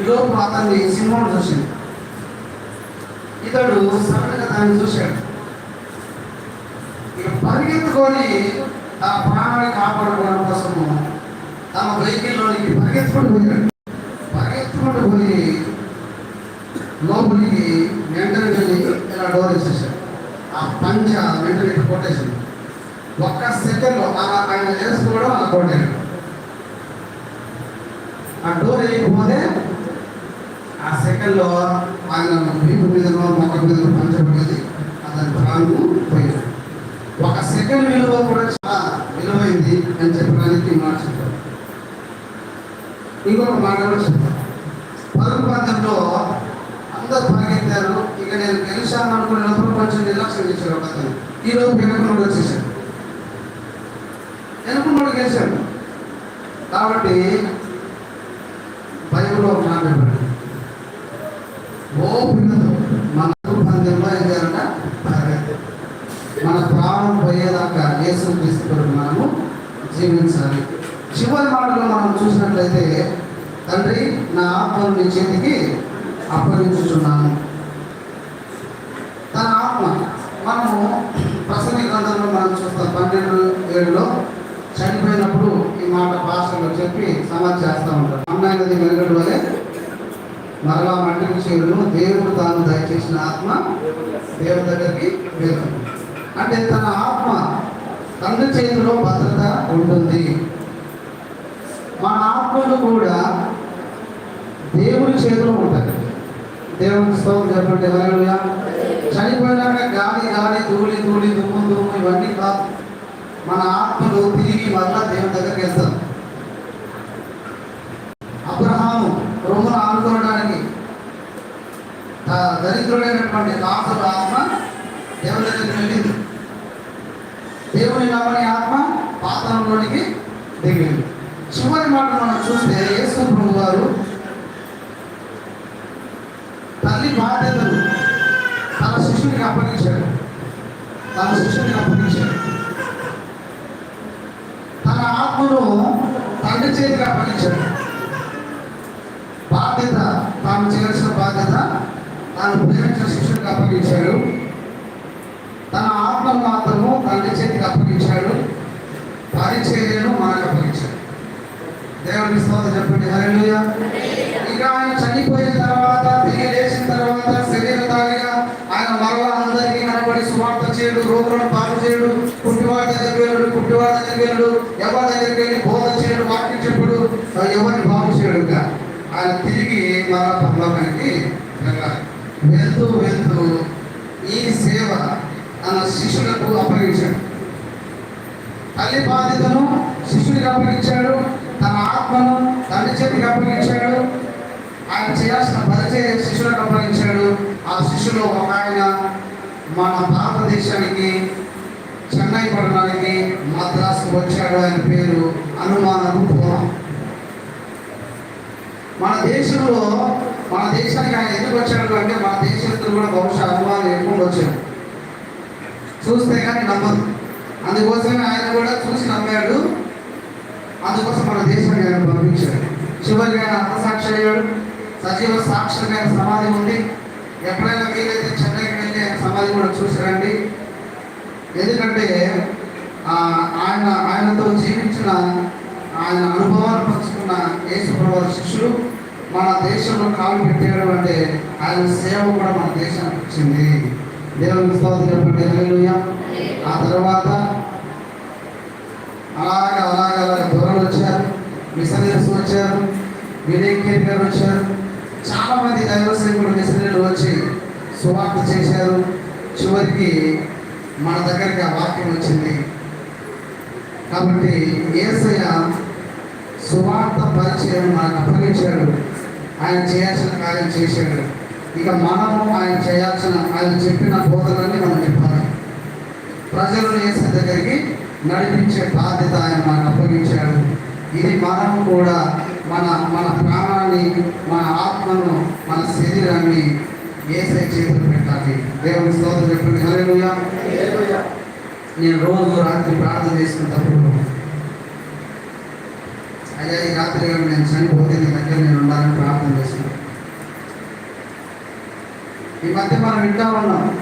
ఈలోపు అతన్ని సింహం చూసింది? ఇతడు సడన్గా దాన్ని చూశాడు. ఇక పరిగెత్తుకొని తన ప్రాణాన్ని కాపాడుకోవడం కోసము తమ వెహికల్లోనికి పరిగెత్తుకుంటూ పోయాడు. పరిగెత్తుకుంటూ పోయి లోపలికి వెంటనే వెళ్ళి ఇలా డోర్ వేసేసాడు ఆ పంచ వెంటనే కొట్టేసింది. ఒక్క సెకండ్లో అలా ఆయన వేసుకోవడం అలా కొట్టాడు. ఆ డోర్ వేయకపోతే ఆ సెకండ్లో ఆయన వీపు మీద మొక్క మీద పంచబడేది అతని ప్రాణము పోయింది. ఒక సెకండ్ విలువ కూడా చాలా విలువైంది అని చెప్పడానికి ఈ మాట చెప్పారు. ఇంకొక మాట కూడా చెప్తాను పరుగు పందెంలో అందరూ పరిగెత్తారు. ఇక నేను గెలిచాను అనుకున్నప్పుడు కొంచెం నిర్లక్ష్యం చేశారు ఒక అతను. ఈ రోజు వెనుకనుడు వచ్చేసాడు వెనుకనుడు గెలిచాడు కాబట్టి బైబిల్లో ఒక మాట చెప్పాడు ఓపికతో మన పరుగు పందెంలో ఏం చేయాలంట పరిగెత్తాలి మన ప్రాణం పోయేదాకా యేసు మనము జీవించాలి. చివరి మాటలో మనం చూసినట్లయితే తండ్రి నా ఆత్మను నీ చేతికి అప్పగించుచున్నాను. తన ఆత్మ మనము ప్రసంగి గ్రంథంలో మనం చూస్తాం పన్నెండు ఏడులో చనిపోయినప్పుడు ఈ మాట భాషలో చెప్పి సమాధి చేస్తూ ఉంటారు. అమ్మాయినది వెలుగడు వలె మరలా మట్టికి చేరును. దేవుడు తాను దయచేసిన ఆత్మ దేవుడి దగ్గరికి వెళ్తుంది అంటే తన ఆత్మ తండ్రి చేతిలో భద్రత ఉంటుంది. మన ఆత్మలు కూడా దేవుడి చేతిలో ఉంటాయి. దేవుని స్తోత్రం చెప్పండి ఎవరైనా చనిపోయినాక గాలి గాలి ధూళి ధూళి దుమ్ము దుమ్ము ఇవన్నీ కాదు. మన ఆత్మలు తిరిగి మరలా దేవుని దగ్గరికి వెళ్తాం అబ్రహాము రొమ్మును ఆనుకోవడానికి దరిద్రుడైనటువంటి దాసుడు ఆత్మ దేవుని దగ్గరికి వెళ్ళింది. దేవుని నమ్మని ఆత్మ పాతంలోనికి దిగింది. చివరి మాట మనం చూస్తే యేసు ప్రభు గారు తల్లి బాధ్యతలు తన శిష్యునికి అప్పగించాడు. తన శిష్యునికి అప్పగించాడు. తన ఆత్మను తండ్రి చేతికి అప్పగించాడు. బాధ్యత తాను చేయాల్సిన బాధ్యత తాను ప్రేమించిన శిష్యునికి అప్పగించాడు. తన ఆత్మను మాత్రము తండ్రి చేతికి అప్పగించాడు. పరిచర్యను మనకు అప్పగించాడు. దేవుడికి స్తోత్రం చెప్పండి హల్లెలూయా. ఇక ఆయన చనిపోయిన తర్వాత తిరిగి లేచిన తర్వాత శరీరధారిగా ఆయన మరలా అందరికీ కనబడి సువార్త చేయడు రోగులను బాగు చేయడు పుట్టివాడి దగ్గరికి వెళ్ళడు పుట్టివాడి దగ్గరికి వెళ్ళడు ఎవరి దగ్గరికి వెళ్ళి బోధ చేయడు వాక్యం చెప్పుడు ఎవరిని బాగు చేయడు ఆయన తిరిగి మరలా పరలోకానికి వెళ్ళాలి. వెళ్తూ వెళ్తూ తన శిష్యులకు అప్పగించాడు. తల్లి బాధ్యతను శిష్యుడికి అప్పగించాడు తన ఆత్మను తండ్రి చేతికి అప్పగించాడు ఆయన చేయాల్సిన పరిచయ శిష్యులకు అప్పగించాడు. ఆ శిష్యులు ఒక ఆయన మన భారతదేశానికి చెన్నై పట్టణానికి మద్రాసు వచ్చాడు ఆయన పేరు అనుమానము పూర్వం మన దేశంలో మన దేశానికి ఆయన ఎందుకు వచ్చాడు అంటే మన దేశంలో కూడా బహుశా అనుమానం ఎక్కువ వచ్చాడు? చూస్తే కానీ నమ్మదు. అందుకోసమే ఆయన కూడా చూసి నమ్మాడు. అందుకోసం మన దేశాన్ని ఆయన పంపించాడు చివరికి ఆయన అర్థసాక్షి అయ్యాడు సజీవ సాక్షిగా సమాధి ఉంది. ఎప్పుడైనా వీలైతే చెన్నైకి వెళ్ళి ఆయన సమాధి కూడా చూసిరండి. ఎందుకంటే ఆయన ఆయనతో జీవించిన ఆయన అనుభవాలు పంచుకున్న యేసుప్రభు శిష్యులు మన దేశంలో కాలు పెట్టాడు అంటే ఆయన సేవ కూడా మన దేశానికి వచ్చింది. దేవుని స్తోత్రం చెప్పండి ఆ తర్వాత అలాగ అలాగ అలాగ దూరం వచ్చారు. మిషనరీస్ వచ్చారు. వినయ్ గారు వచ్చారు. చాలామంది దైవ సేవకులు మిషనరీలు వచ్చి సువార్త చేశారు. చివరికి మన దగ్గరికి ఆ వాక్యం వచ్చింది. కాబట్టి ఏసయ్య సువార్త పరిచయం మనకు అప్పగించాడు. ఆయన చేయాల్సిన కార్యం చేశాడు. ఇక మనము ఆయన చేయాల్సిన ఆయన చెప్పిన బోధనల్ని మనం చెప్పాలి. ప్రజలను వేసే దగ్గరికి నడిపించే బాధ్యత ఆయన మనకు అప్పగించాడు. ఇది మనము కూడా మన మన ప్రాణాన్ని మన ఆత్మను మన శరీరాన్ని ఏసై చేతులు పెట్టాలి. దేవుని స్తోత్రం చెప్పండి. హల్లెలూయా. నేను రోజు రాత్రి ప్రార్థన చేసుకున్నప్పుడు అయ్యా ఈ రాత్రి నేను చనిపోతే నీ దగ్గర నేను ఉండాలని ప్రార్థన చేసుకుంటాను మధ్య మనం వింటా ఉన్నాం.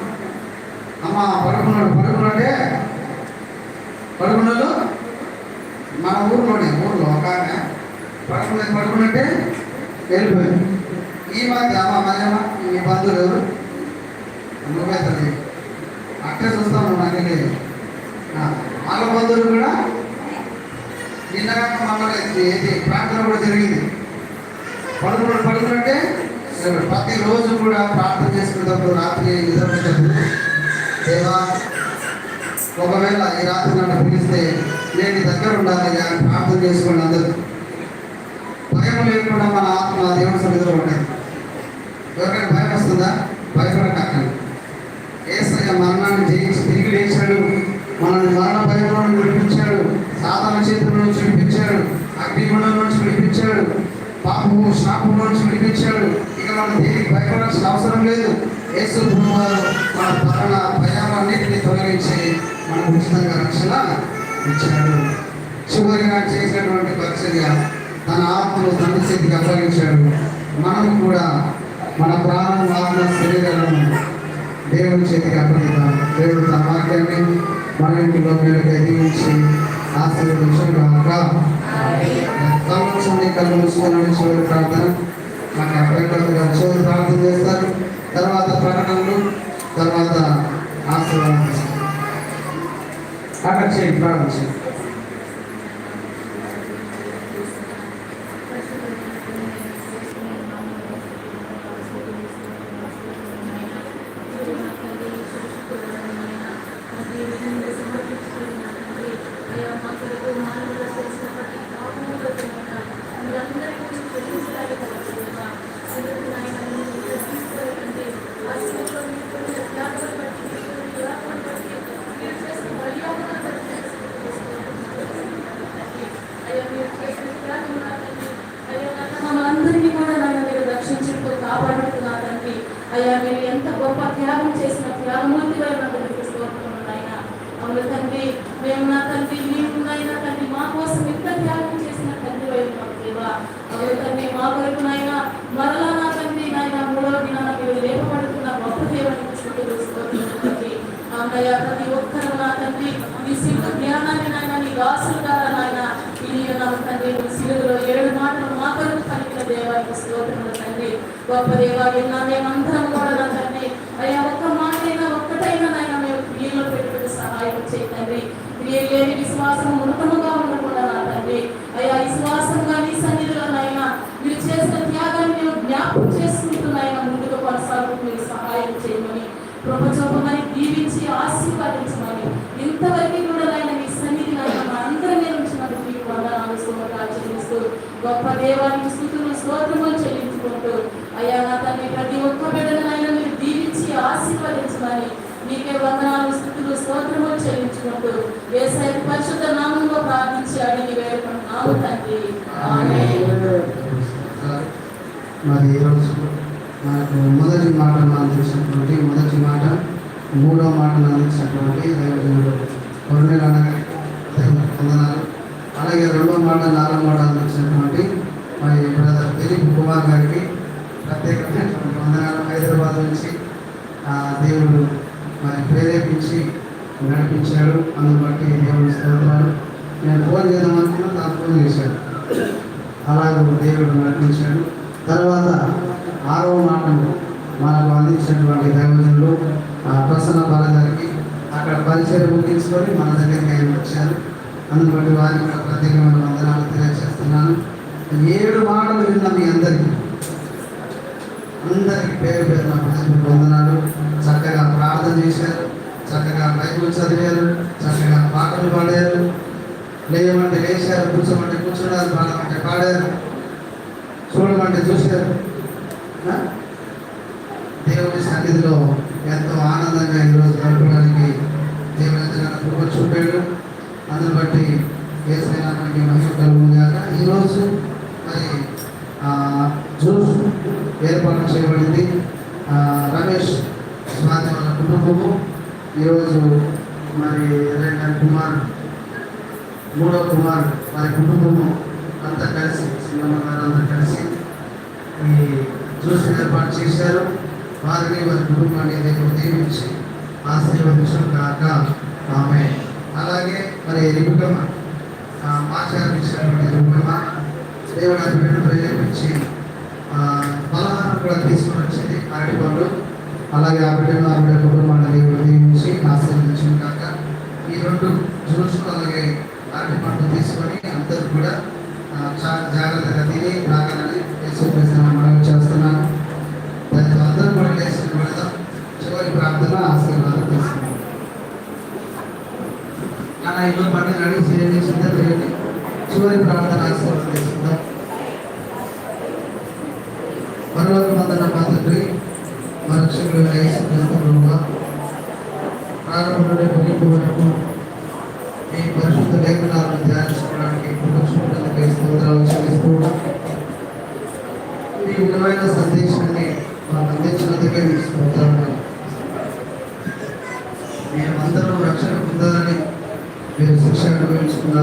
అమ్మ పడుకున్నాడు. పడుకున్నాడే? పడుకున్నాడు? మన ఊర్లోనే ఊర్లో ఒక ఆమె పడుకున్నది పడుకున్నట్టే వెళ్ళిపోయింది ఈ మధ్య అమ్మ మధ్యమ్మ మీ బంధువులు ఎవరు? నువ్వే తల్లి అట్టే చూస్తాను లేదు. వాళ్ళ బంధువులు కూడా నిన్నగా మమ్మల్ని ఏది ప్రార్థన కూడా జరిగింది. పడుకున్నాడు పడుకున్నట్టే ప్రతి రోజు కూడా ప్రార్థన చేసుకునేటప్పుడు రాత్రి నిద్రపోయేటప్పుడు దేవా ఒకవేళ ఈ రాత్రి నన్ను పిలిస్తే నేను దగ్గర ఉండాలి అని ప్రార్థన చేసుకోండి అందరూ. భయం లేకుండా మన ఆత్మ దేవుని సన్నిధిలో ఉంటుంది ఎవరికైనా భయం వస్తుందా? భయపడకండి. ఏసయ్య మరణాన్ని జయించి తిరిగి లేచాడు. మనల్ని మరణ భయంలో విడిపించాడు. సాధారణ చేతుల నుంచి విడిపించాడు. అగ్నిగుణం నుంచి విడిపించాడు. పాపము శాపం నుంచి విడిపించాడు. అవసరం లేదు. యేసు వారు మన పరణ భయాలన్నింటినీ తొలగించి మనకు ఉచితంగా రక్షణ ఇచ్చాడు. చివరిగా చేసినటువంటి పరిచర్య తన ఆత్మను తండ్రి స్థితికి అప్పగించాడు. మనం కూడా మన ప్రాణం ఆత్మ శరీరాలను దేవుని చేతికి అప్పగిద్దాం. దేవుడు తన వాక్యాన్ని మన ఇంటిలో మేరకు దీవించి ఆశీర్వదించడం కాక సంవత్సరం కళ్ళు మూసుకొని చివరి ప్రార్థన. నాకు అప్పటికప్పుడు చివరి ప్రార్థన చేస్తారు తర్వాత ప్రకటనలు తర్వాత ఆశీర్వాదం అక్కడ చేయండి ప్రార్థన చేయండి మమ్మల్ందరినీ కూడా నన్ను మీరు రక్షించుతూ కాపాడుతున్నారండి అయ్యా మీరు ఎంత గొప్ప త్యాగం చేసిన త్యాగమూర్తి వారు నాకు మీకు స్తోత్రం అవును తండ్రి మేము నా తండ్రి మేము నాయన తండ్రి మా కోసం ఇంత త్యాగం చేసిన తండ్రి వైపు మాకు దేవా. అవును తండ్రి మా కొరకు నాయన మరలా నా తండ్రి నాయన మూడో దినాన మీరు లేపబడుతున్న గొప్ప దేవునికి స్థుతులు స్తోత్రం తండ్రి. అన్నయ్య ప్రతి ఒక్కరు నా తండ్రి నీ సిగ్గు జ్ఞానాన్ని నాయన నీ దాసులు ద్వారా నాయన? ఈ తండ్రి నీ ఏడు మాటలు మా కొరకు పలికిన దేవానికి స్తోత్రములు తండ్రి గొప్ప దేవా విన్నా మేమందరం కూడా తండ్రి అయ్యా ఒక్క మాటైనా ఒక్కటైనా నాయన మేము క్రియలో పెట్టుకుని సహాయం చేయండి తండ్రి క్రియ లేని విశ్వాసం ఉన్నతముగా ఉండకుండా నా తండ్రి అయ్యా విశ్వాసంగా నీ సన్నిధిలో నాయన మీరు చేసిన త్యాగాన్ని మేము జ్ఞాపకం చేసుకుంటున్నాయన ముందుకు కొనసాగుతూ మీరు సహాయం చేయమని ప్రపంచమని దీవించి ఆశీర్వదించమని ఇంతవరకు కూడా ఆయన మీ సన్నిధి నాయన మా అందరి మీద ఉంచినందుకు మీకు వందనాలు స్తోత్రాలు చెల్లిస్తూ గొప్ప దేవానికి స్థుతులు స్తోత్రములు చెల్లించుకుంటూ అయ్యా నా తండ్రి ప్రతి ఒక్క బిడ్డను మీరు దీవించి ఆశీర్వదించమని నీకే వందనాలు స్థుతులు స్తోత్రములు చెల్లించుకుంటూ వేసవి పరిశుద్ధ నామంలో ప్రార్థించి అడిగి వేడుకుంటున్నాము తండ్రి ఆమేన్. మరి ఈరోజు మనకు మొదటి మాటను అందించినటువంటి మొదటి మాట మూడో మాటను అందించినటువంటి దైవజనుడు కొరనేల వందనాలు అలాగే రెండో మాట నాలుగో మాట చేసినటువంటి మరి బ్రదర్ దిలీప్ కుమార్ గారికి ప్రత్యేకంగా వందనాలు. హైదరాబాద్ నుంచి ఆ దేవుడు మరి ప్రేరేపించి నడిపించాడు. అందుబట్టి బట్టి స్తోత్రాలు. నేను ఫోన్ చేద్దాం అనుకున్నా తాను ఫోన్ చేశాడు. అలాగే దేవుడు నడిపించాడు. తర్వాత ఆరో మాటను మనకు అందించినటువంటి దైవజనులు ఆ ప్రసన్న బాల గారికి అక్కడ పరిచయం ముగించుకొని మన దగ్గరికి ఆయన వచ్చారు. అందుని వారికి ప్రత్యేకమైన వందనాలు తెలియజేస్తున్నాను. ఏడు మాటలు విన్న మీ అందరికీ అందరికి పేరు పేరు నా ప్రజలకు వందనాలు. చక్కగా ప్రార్థన చేశారు. చక్కగా బైబుల్ చదివారు. చక్కగా పాటలు పాడారు. లేయమంటే లేచారు కూర్చోమంటే కూర్చున్నారు పాడమంటే పాడారు. చూడమంటే చూశారు. దేవుని సన్నిధిలో ఎంతో ఆనందంగా ఈరోజు గడపడానికి దేవుని కృప చూపాడు. అందుని బట్టి ఏసైనా మనకి మహిమ కలుగును ఈరోజు మరి జూస్ జ్యూస్ ఏర్పాటు చేయబడింది. రమేష్ స్వాతి వాళ్ళ కుటుంబము. ఈరోజు మరి రెండు కుమార్ మూడో కుమార్ వారి కుటుంబము అంతా కలిసి శ్రీరమ్మ గారు అంతా కలిసి ఈ జ్యూస్ ఏర్పాటు చేశారు. వారిని వారి కుటుంబాన్ని దేవుడు దీవించి ఆశీర్వదించడం కాక ఆమె అలాగే మరి రిపుకమ్మ మాచారం ఇచ్చినటువంటి రిపుకమ్మ దేవుడు ఆ ప్రేరేపించి ఆ, పలహారం కూడా తీసుకొని వచ్చింది అరటి పండు. అలాగే ఆ బిడ్డను ఆ బిడ్డ కుటుంబాన్ని దేవుడు దీవించి ఆశీర్వదించడం కాక ఈ రెండు జ్యూస్లు అలాగే అరటి పండు తీసుకొని అందరూ కూడా చాలా జాగ్రత్తగా తిని రాగలని యేసుక్రీస్తు మనం చేస్తున్నాను. దాంతో అందరూ కూడా లేచి వెళదాం చివరి ప్రార్థన ఆశీర్వాదం తీసుకున్నాం అలా ఇల్లు పని చేయండి సిద్ధం చేయండి. చివరి ప్రార్థన ఆశీర్వాదం తీసుకుందాం మరొక మందన మా తండ్రి మరక్షకులు యేసుక్రీస్తుగా ప్రారంభం ముగింపు వరకు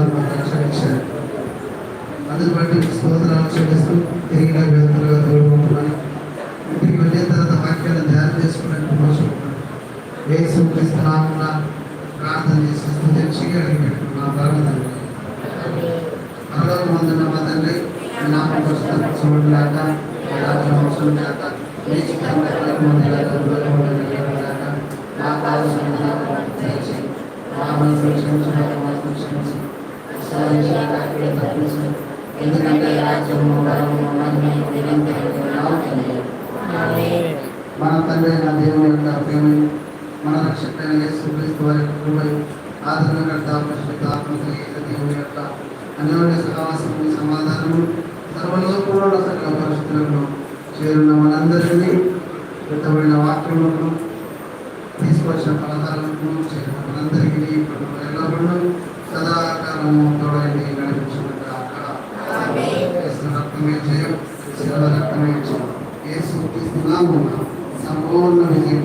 అనుభవించుకున్నారు మాకు రక్షణ ఇచ్చారు అందుని బట్టి స్తోత్రాలు చెల్లిస్తూ తోడుకుంటున్నాను ఇంటికి వెళ్ళిన తర్వాత వాక్యాలను ధ్యానం చేసుకున్నట్టు మోసుకుంటున్నాను. ఏసు క్రీస్తునామమున ప్రార్థన చేసి మా తండ్రి నామం వస్తున్న అవసరం లేక మీ మంది మా కావలసిన మా మనసు ఎందుకంటే రాజ్యము బలము మహిమ నిరంతరం మన తండ్రి అయిన దేవుని యొక్క ప్రేమ మన రక్షకుడైన యేసు వారి యొక్క కృపయు ఆదరణకర్త పరిశుద్ధ ఆత్మకి దేవుని యొక్క అన్యోన్య సహవాసము సమాధానము సర్వలోకంలో సకల పరిస్థితులను చేరున్న మనందరినీ కృతమైన వాక్యములను తీసుకొచ్చిన ఫలదాలను చేరిన మనందరికీ ఇప్పుడు ఎల్లప్పుడూ సదాకాలము తోడైంది నడిపించుకుంటా రక్తమే జయం శివ రక్తమే జయం యేసు క్రీస్తు సంపూర్ణ విజయం